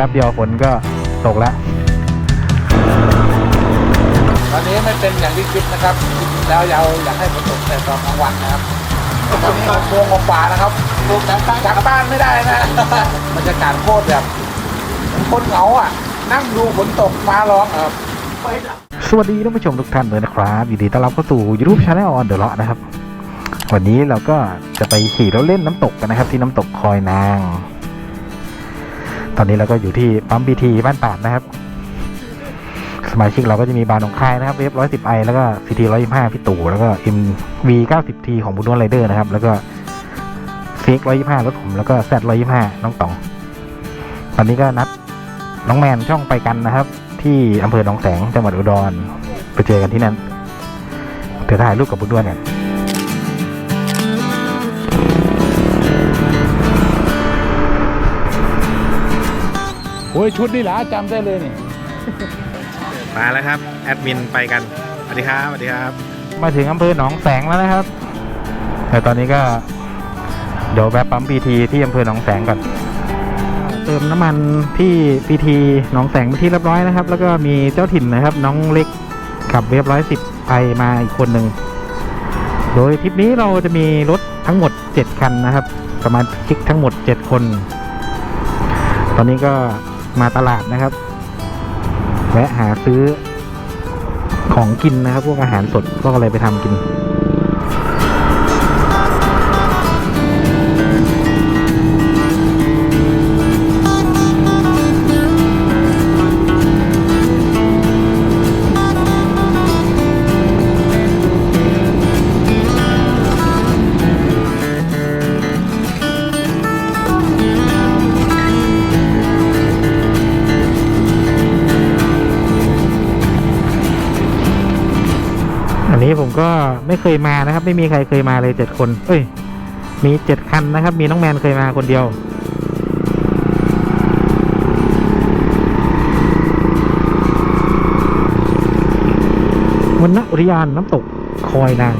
ป๊บเดียวฝนก็ตกแล้ว ตอนนี้ไม่เป็นอย่างที่คิดนะครับจริงๆแล้วเราอยากให้ฝนตกแต่ตอนกลางวันนะครับตอนนี้โมงกว่าๆนะครับลงจากบ้านจากบ้านไม่ได้นะบรรยากาศโคตรแบบเหมือนคนเหงาอะ นั่งดูฝนตกฟ้าร้องครับสวัสดีท่านผู้ชมทุกท่านเลยนะครับยินดีต้อนรับเข้าสู่ YouTube Channel on the Rock นะครับ วันนี้เราก็จะไปขี่รถเล่นน้ำตกกันนะครับ ที่น้ำตกคอยนาง ตอนนี้เราก็อยู่ที่ปั๊มบีทีบ้านตาดนะครับ สมาชิกเราก็จะมีบานของค่ายนะครับเวฟร้อยสิบไอแล้วก็ซีทีร้อยยี่ห้าพี่ตู่แล้วก็เอ็มวีเก้าสิบทีของบุญนวลไรเดอร์นะครับ แล้วก็เซ็กร้อยยี่ห้ารถผมแล้วก็แซดร้อยยี่ห้าน้องต๋อง ตอนนี้ก็นัดน้องแมนช่องไปกันนะครับ ที่อำเภอหนองแสงจังหวัดอุดรไปเจอกันที่นั่นเดี๋ยวถ่ายรูปกับบุญด้วนกัน โอ้ยชุดนี่หละจำได้เลยนี่ มาแล้วครับ แอดมินไปกันสวัสดีครับสวัสดีครับ มาถึงอำเภอหนองแสงแล้วนะครับ แต่ตอนนี้ก็เดี๋ยวแวะปั๊มพีทีที่อำเภอหนองแสงก่อน เติมน้ำมันที่พีทีหนองแสงเป็นที่เรียบร้อยนะครับ แล้วก็มีเจ้าถิ่นนะครับ น้องเล็กขับเวฟร้อยสิบไปมาอีกคนหนึ่ง โดยทริปนี้เราจะมีรถทั้งหมด 7 คันนะครับ ประมาณชิกทั้งหมด 7 คน ตอนนี้ก็ มาตลาดนะครับแวะหาซื้อของกินนะครับ พวกอาหารสดก็เลยไปทำกิน ไม่เคยมานะครับ ไม่มีใครเคยมาเลยเจ็ดคน เอ้ย มีเจ็ดคันนะครับ มีน้องแมนเคยมาคนเดียววันนะอุทยานน้ำตกคอยนาง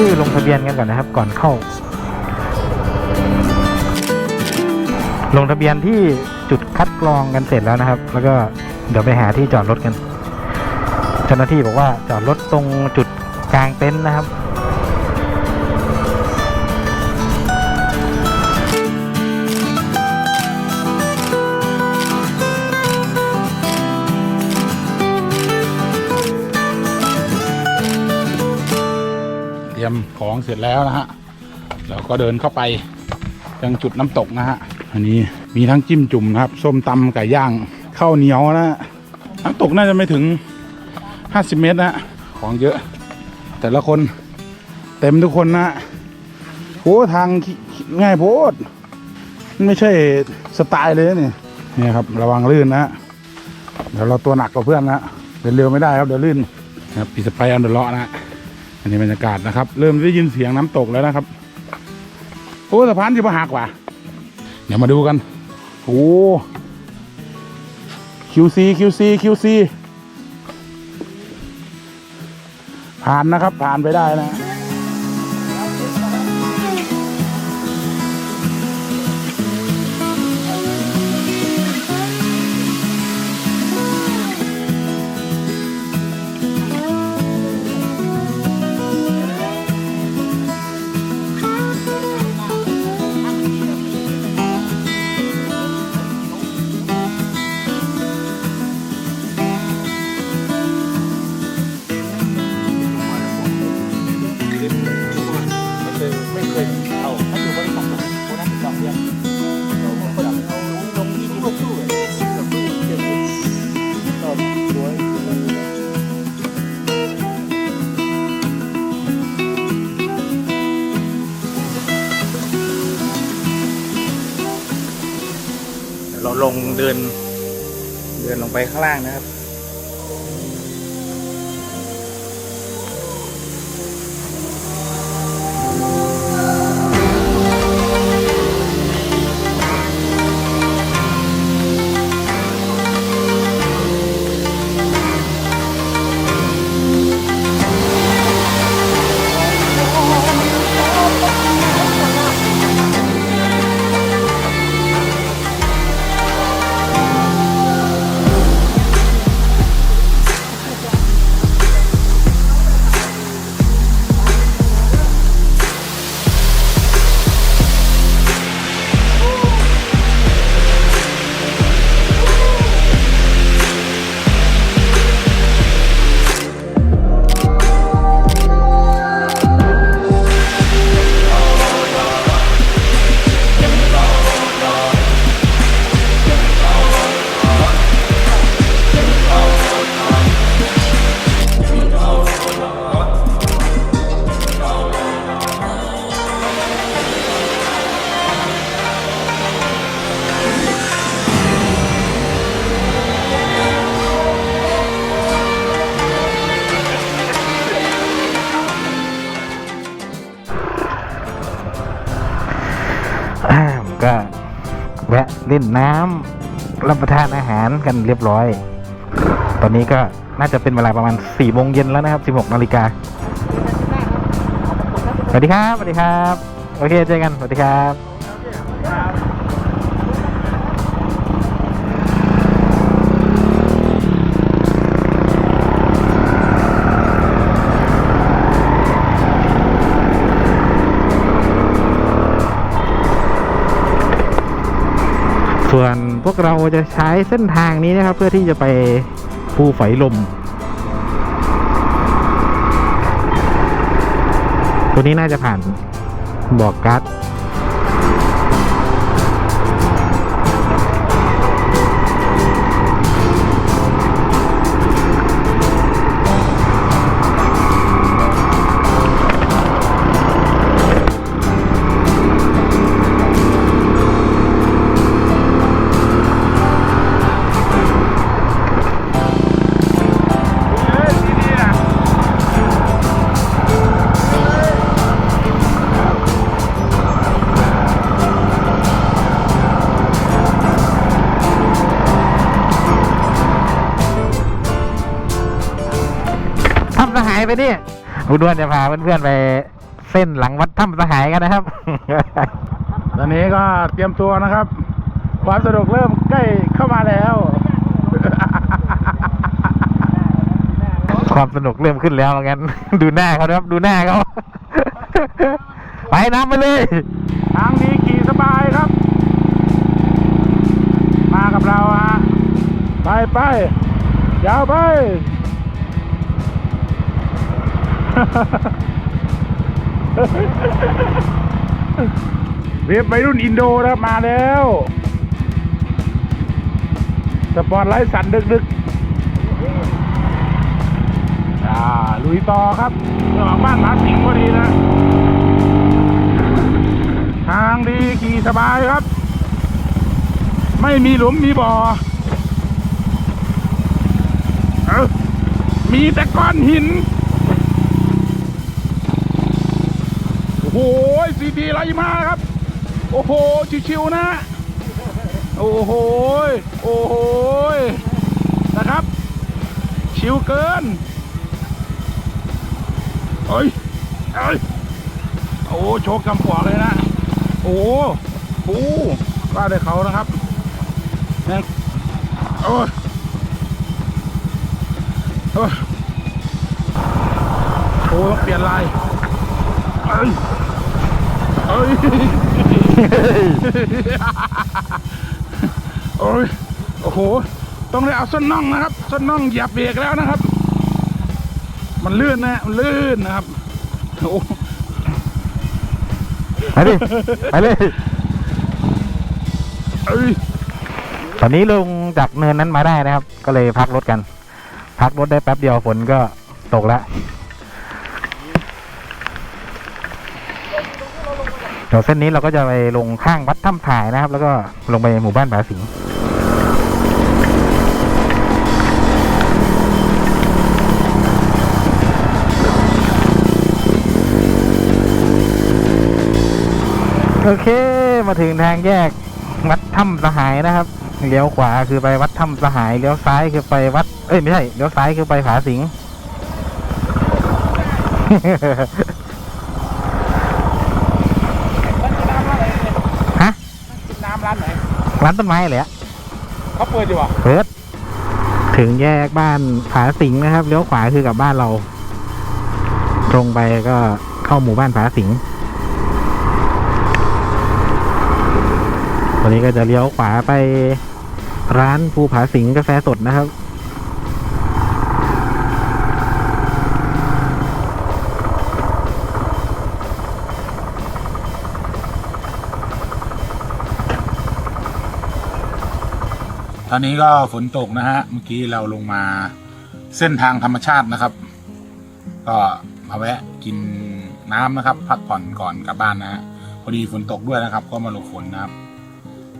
ชื่อลงทะเบียนกันก่อนนะครับ ก่อนเข้า ลงทะเบียนที่จุดคัดกรองกันเสร็จแล้วนะครับ แล้วก็เดี๋ยวไปหาที่จอดรถกัน เจ้าหน้าที่บอกว่าจอดรถตรงจุดกลางเต็นท์นะครับ ยมของเสร็จแล้วนะฮะเราก็เดินเข้าไปยังจุดน้ำตกนะฮะอันนี้มีทั้งจิ้มจุ่มนะครับส้มตำไก่ย่างข้าวเหนียวนะฮะน้ำตกน่าจะไม่ถึง 50 เมตรนะฮะของเยอะ แต่ละคนเต็มทุกคนนะฮะโอ้ทางง่ายโพดไม่ใช่สไตล์เลยนี่นี่ครับระวังลื่นนะฮะเดี๋ยวเราตัวหนักกว่าเพื่อนนะฮะเดินเร็วไม่ได้ครับเดี๋ยวลื่นนะครับปีสไปอันเดอร์เลาะนะ นนี้บรรยากาศนะครับ เริ่มได้ยินเสียงน้ำตกแล้วนะครับ โอ้สะพานที่ประหักว่ะเดี๋ยวมาดูกัน โอ้ QC QC QC ผ่านนะครับ ผ่านไปได้นะ ลงเดิน เดินลงไปข้างล่างนะครับ ก็แวะเล่นน้ำรับประทานอาหารกันเรียบร้อย ตอนนี้ก็น่าจะเป็นเวลาประมาณ4โมงเย็นแล้วนะครับ 16นาฬิกาสวัสดีครับสวัสดีครับ โอเคเจอกันสวัสดีครับ ส่วนพวกเราจะใช้เส้นทางนี้นะครับ เพื่อที่จะไปภูฝอยลม ตัวนี้น่าจะผ่านบอกกัด ดิอุดวนจะพาเพื่อนๆไปเส้นหลังวัดถ้ำสหายกันนะครับ ตอนนี้ก็เตรียมตัวนะครับ ความสนุกเริ่มใกล้เข้ามาแล้ว ความสนุกเริ่มขึ้นแล้วงั้น ดูหน้าเขานะครับ ดูหน้าเขาไปน้ำไปเลย ทางนี้ขี่สบายครับ มากับเราฮะไปไปยาวไป เรียบไปรุ่นอินโดนะครับมาแล้ว สปอร์ตไลท์สั่นดึกๆอ่าลุยต่อครับออกบ้านหมาสิงพอดีนะ ทางดีขี่สบายครับ ไม่มีหลุมมีบ่อเอ้ามีแต่ก้อนหิน โอ้โหซีดีไรมาครับ โอ้โห ชิวๆนะ โอ้โห โอ้โห นะครับ ชิวเกินเอ้ยเอ้ยโอ้โชกกำขวาเลยนะ โอ้โหว่าได้เขานะครับนี่โอ้ยโอ้ยโอ้ต้องเปลี่ยนลายเอ้ยเอ้ย โอ้ยโอ้โห ต้องได้เอาส้นน่องนะครับ ส้นน่องเหยียบเบรกแล้วนะครับ มันลื่นนะ มันลื่นนะครับโอ้ไปดิไปเลยเอ้ยตอนนี้ลงจากเนินนั้นมาได้นะครับ ก็เลยพักรถกัน พักรถได้แป๊บเดียวฝนก็ตกแล้ว เดี๋เส้นนี้เราก็จะไปลงข้างวัดถ้ำถ่ายนะครับ แล้วก็ลงไปหมู่บ้านผาสิงโอเค มาถึงทางแยกวัดถ้ำสหายนะครับเลี้ยวขวาคือไปวัดถ้ำสหายเลี้ยวซ้ายคือไปวัด เอ้ยไม่ใช่เลี้ยวซ้ายคือไปผาสิง ร้านต้นไม้เลยอะเขาเปิดอยู่อะเพิร์ดถึงแยกบ้านผาสิงนะครับ เลี้ยวขวาคือกลับบ้านเรา ตรงไปก็เข้าหมู่บ้านผาสิงวันนี้ก็จะเลี้ยวขวาไปร้านภูผาสิงกาแฟสดนะครับ ตอนนี้ก็ฝนตกนะฮะ เมื่อกี้เราลงมาเส้นทางธรรมชาตินะครับ ก็มาแวะกินน้ำนะครับ พักผ่อนก่อนกลับบ้านนะฮะพอดีฝนตกด้วยนะครับ ก็มาหลบฝนนะครับ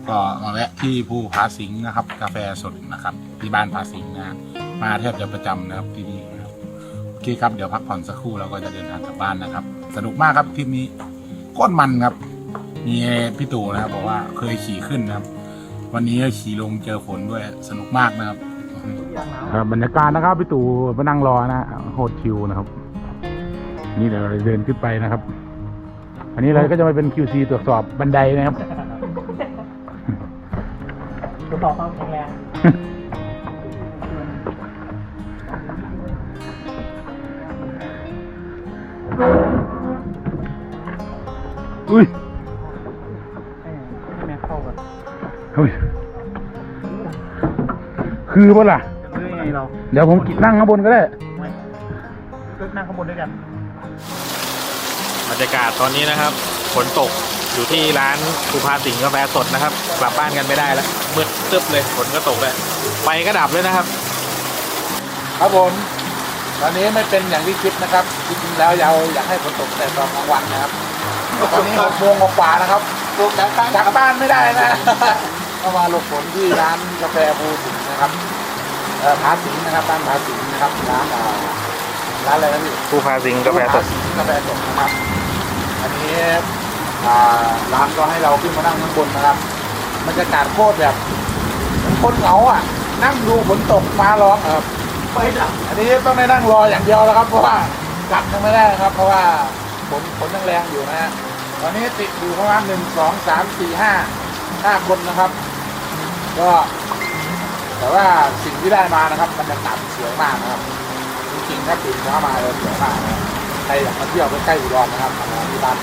ก็มาแวะที่ภูผาสิงห์นะครับ กาแฟสดนะครับ ที่บ้านผาสิงห์นะฮะมาแทบจะประจำนะครับที่นี่นะครับโอเคครับเดี๋ยวพักผ่อนสักครู่เราก็จะเดินทางกลับบ้านนะครับ สนุกมากครับทริปนี้โคตรมันครับ มีพี่ตู่นะครับบอกว่าเคยขี่ขึ้นนะครับ วันนี้ก็ขี่ลงเจอฝนด้วยสนุกมากนะครับ ครับบรรยากาศนะครับพี่ตู่มานั่งรอนะโหดชิวนะครับ นี่เดี๋ยวเราเดินขึ้นไปนะครับ อันนี้เราก็จะมาเป็น QC ตรวจสอบบันไดนะครับตรวจสอบความแข็งแรงอุ้ย คือปะล่ะ จะรู้ยังไงเราเดี๋ยวผมนั่งข้างบนก็ได้ไม่ก็นั่งข้างบนด้วยกันบรรยากาศตอนนี้นะครับฝนตกอยู่ที่ร้านภูพาสิงห์กาแฟสดนะครับ กลับบ้านกันไม่ได้แล้วมืดตึ๊บเลยฝนก็ตกเลยไฟก็ดับเลยนะครับ ครับผม ตอนนี้ไม่เป็นอย่างที่คิดนะครับ จริงๆแล้วเราอยากให้ฝนตกแต่ตอนกลางวันนะครับ ตอนนี้หกโมงกว่าๆนะครับจากบ้านไม่ได้นะ ก็มาหลบฝนที่ร้านกาแฟภูสิงห์ นะครับเอ่อผาสิงห์นะครับบ้านผาสิงห์นะครับร้านอ่าร้านอะไรนะพี่ภูพาสิงห์กาแฟสดกาแฟสดนะครับอันนี้อ่าร้านก็ให้เราขึ้นมานั่งข้างบนนะครับบรรยากาศโคตรแบบเหมือนคนเหงาอะ นั่งดูฝนตกฟ้าร้องครับไม่ดับอันนี้ต้องได้นั่งรออย่างเดียวแล้วครับ เพราะว่ากลับยังไม่ได้นะครับ เพราะว่าฝนฝนยังแรงอยู่นะฮะตอนนี้ติดอยู่ประมาณหนึ่งสองสามสี่ห้าห้าคนนะครับ ก็ แต่ว่าสิ่งที่ได้มานะครับบรรยากาศสวยงมากนะครับ จริงๆถ้าตื่นเช้ามาเลยสวยงมากนะครับใครอยากมาเที่ยวใกล้ๆอุดรนะครับมาที่บ้าน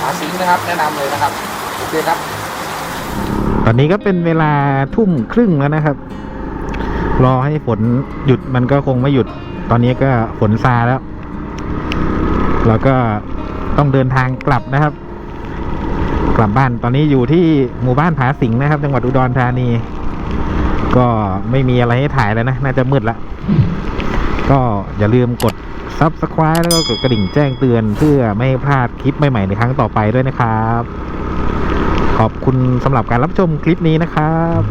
หาสิงนะครับ แนะนำเลยนะครับโอเคครับ ตอนนี้ก็เป็นเวลาทุ่มครึ่งแล้วนะครับ รอให้ฝนหยุดมันก็คงไม่หยุด ตอนนี้ก็ฝนซาแล้วเราก็ต้องเดินทางกลับนะครับ กลับบ้านตอนนี้อยู่ที่หมู่บ้านผาสิงนะครับ จังหวัดอุดรธานี ก็ไม่มีอะไรให้ถ่ายแล้วนะ น่าจะมืดละ ก็อย่าลืมกด Subscribe แล้วก็กดกระดิ่งแจ้งเตือนเพื่อไม่ให้พลาดคลิปใหม่ ๆ ในครั้งต่อไปด้วยนะครับ ขอบคุณสำหรับการรับชมคลิปนี้นะครับ